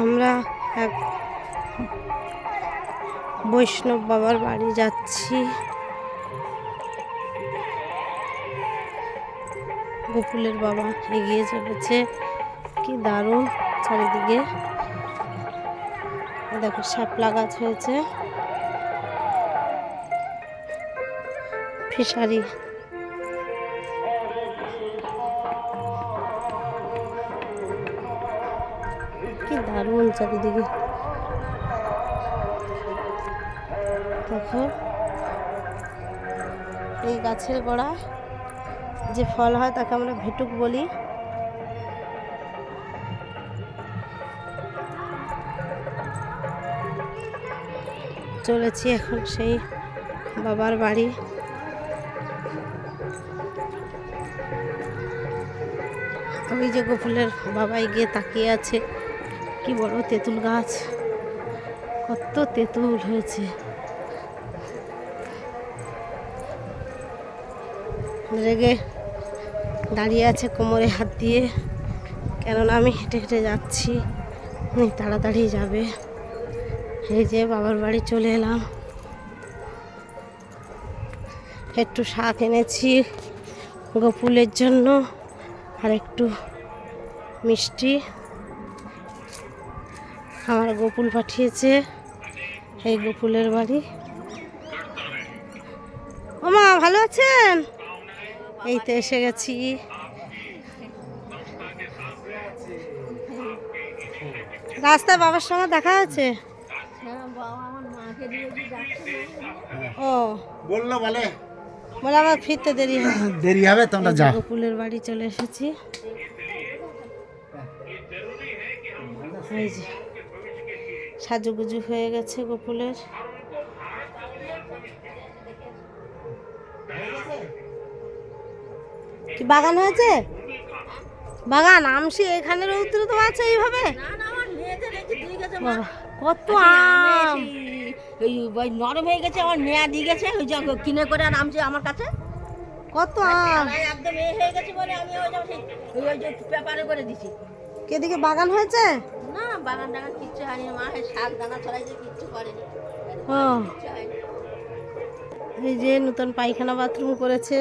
আমরা এক বৈষ্ণব বাবার বাড়ি যাচ্ছি। গোকুলের বাবা এগিয়ে চলেছে। কি দারুণ চারিদিকে। দেখো, শাপলা গাছ হয়েছে। ফিশারি। কি দারুণ চারিদিকে। এই গাছের গোড়া, যে ফল হয় তাকে আমরা ভেটুক বলি। চলেছি এখন সেই বাবার বাড়ি। ওই যে গোকুলের বাবাই গিয়ে তাকিয়ে আছে। কি বড় তেঁতুল গাছ। কত তেঁতুল হয়েছে। রেগে দাঁড়িয়ে আছে কোমরে হাত দিয়ে। কেননা আমি হেঁটে হেঁটে যাচ্ছি। তাড়াতাড়ি যাবে। এই যে বাবার বাড়ি চলে এলাম। একটু শাক এনেছি গোপুলের জন্য আর একটু মিষ্টি। আমার গোপুল পাঠিয়েছে এই গোপুলের বাড়ি। ওমা ভালো আছেন? এই তো এসে গেছি। রাস্তায় বাবার সঙ্গে দেখা আছে ও। বলল বলে। বলে আমার ফিরতে দেরি হবে দেরি হবে তোমরা যাও। গোকুলের বাড়ি চলে এসেছি। এই যে। সাজুগুজু হয়ে গেছে গোকুলের। কি বাগান হয়েছে? বাগান আমসি এখানের উত্তরে তো আছে এইভাবে? কত আম! ওই নরম হয়ে গেছে আমার মেয়া দিয়ে গেছে ওই যে কিনে করে আর নামছে আমার কাছে। কত আম! একদম এ হয়ে গেছে বলে আমি ওই যে পেপারে করে দিছি। কেদিকে বাগান হয়েছে? না বাগান টাগান কিচ্ছু হয়নি। মা শাক দানা ছড়াইছে কিচ্ছু করেনি। এই যে নতুন পায়খানা বাথরুম করেছে।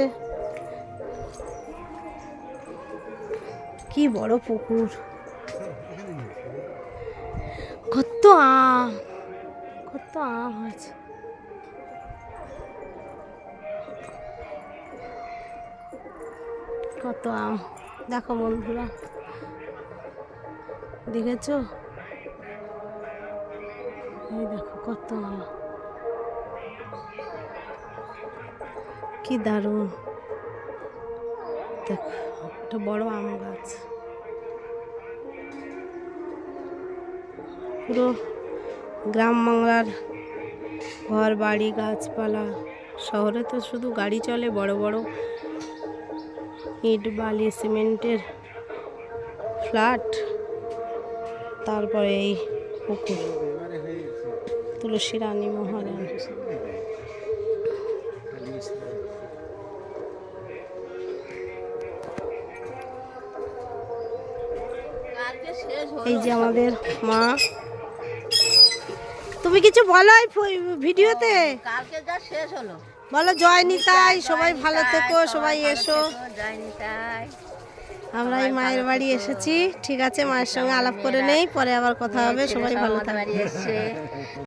কি বড় পুকুর। কত আম কত আম হয়েছে। কত আম। দেখো বন্ধুরা। দেখেছ? এই দেখো কত কি দারুণ। দেখো, একটা বড় আম গাছ। পুরো গ্রাম বাংলার ঘর, বাড়ি, গাছপালা। শহরে তো শুধু গাড়ি চলে, বড় বড় ইট, বালি, সিমেন্টের ফ্ল্যাট। তারপরে এই পুকুর। তুলসী রানী মহারানী। এই যে আমাদের মা। তুমি কিছু বলো এই ভিডিওতে? কালকে যা শেষ হলো। বলো জয় নিতাই সবাই ভালো থেকো সবাই এসো। যায়নি তাই আমরা এই মায়ের বাড়ি এসেছি। ঠিক আছে মায়ের সঙ্গে আলাপ করে নেই পরে আবার কথা হবে। সবাই ভালো থাকবে।